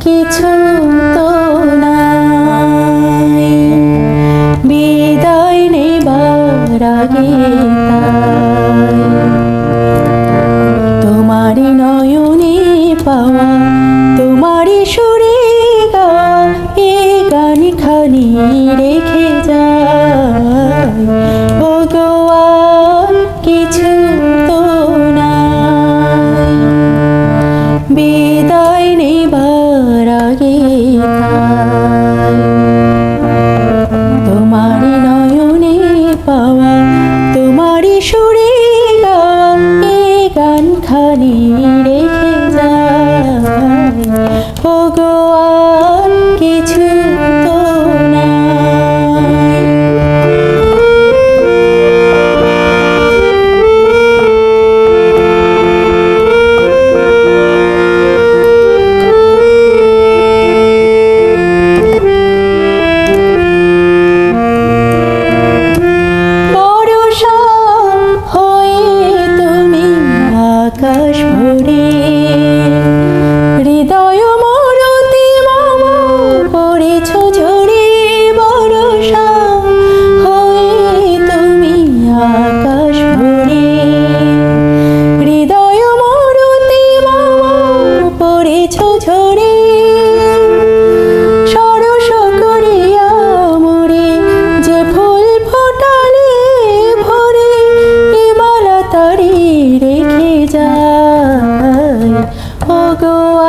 기초로 你。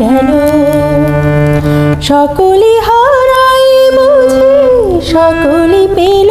গেল। সকলে হারাই বুঝি সকলে পেল।